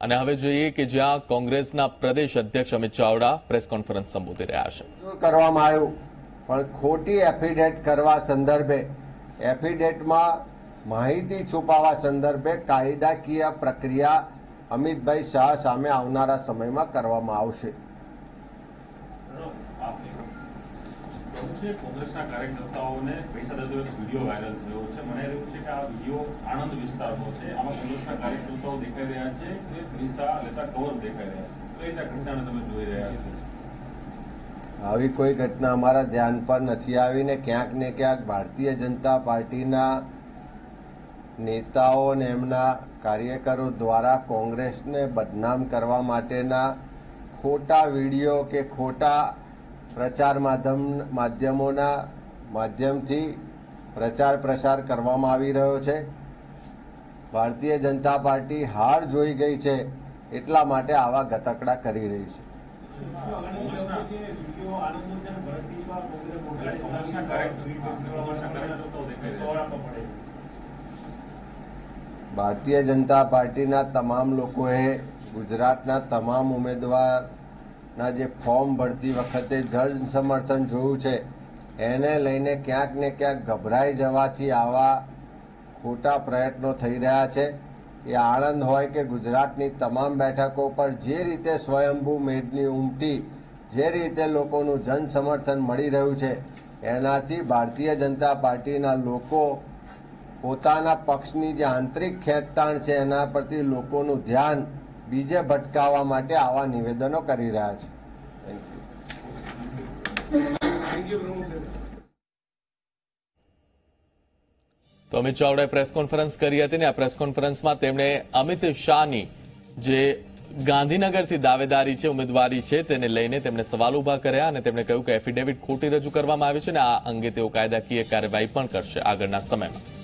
અને હવે જોઈએ કે જ્યાં કોંગ્રેસના પ્રદેશ અધ્યક્ષ અમિત ચાવડા પ્રેસ કોન્ફરન્સ સંબોધી રહ્યા છે. કરવામાં આવ્યું? પણ ખોટી એફિડેટ કરવા સંદર્ભે એફિડેટમાં માહિતી છુપાવવા સંદર્ભે કાયદાકીય પ્રક્રિયા અમિતભાઈ શાહ સામે આવનારા સમયમાં કરવામાં આવશે. આવી કોઈ ઘટના અમારા ધ્યાન પર નથી આવીને ક્યાંક ને ક્યાંક ભારતીય જનતા પાર્ટીના નેતાઓ અને એમના કાર્યકરો દ્વારા કોંગ્રેસને બદનામ કરવા માટેના ખોટા વીડિયો કે ખોટા પ્રચાર માધ્યમ માધ્યમોના માધ્યમથી પ્રચાર પ્રસાર કરવામાં આવી રહ્યો છે. ભારતીય જનતા પાર્ટી હાર જોઈ ગઈ છે એટલા માટે આવા ગતકડા કરી રહી છે. ભારતીય જનતા પાર્ટીના તમામ લોકોએ ગુજરાતના તમામ ઉમેદવારના જે ફોર્મ ભરતી વખતે જન સમર્થન જોયું છે, એને લઈને ક્યાંક ને ક્યાંક ગભરાઈ જવાથી આવા ખોટા પ્રયત્નો થઈ રહ્યા છે. એ આણંદ હોય કે ગુજરાતની તમામ બેઠકો પર જે રીતે સ્વયંભૂ મેદની ઉમટી, જે રીતે લોકોનું જન સમર્થન મળી રહ્યું છે, એનાથી ભારતીય જનતા પાર્ટીના લોકો પોતાના પક્ષની જે આંતરિક ખેંચતાણ છે, એના પરથી લોકોનું ધ્યાન બીજે ભટકાવવા માટે આવા નિવેદનો કરી રહ્યા છે. તો અમિત ચાવડાએ પ્રેસ કોન્ફરન્સ કરી હતી ને આ પ્રેસ કોન્ફરન્સમાં તેમણે અમિત શાહની જે ગાંધીનગરથી દાવેદારી છે, ઉમેદવારી છે, તેને લઈને તેમણે સવાલ ઊભા કર્યા અને તેમણે કહ્યું કે એફિડેવિટ ખોટી રજૂ કરવામાં આવી છે અને આ અંગે તેઓ કાયદાકીય કાર્યવાહી પણ કરશે આગળના સમયમાં.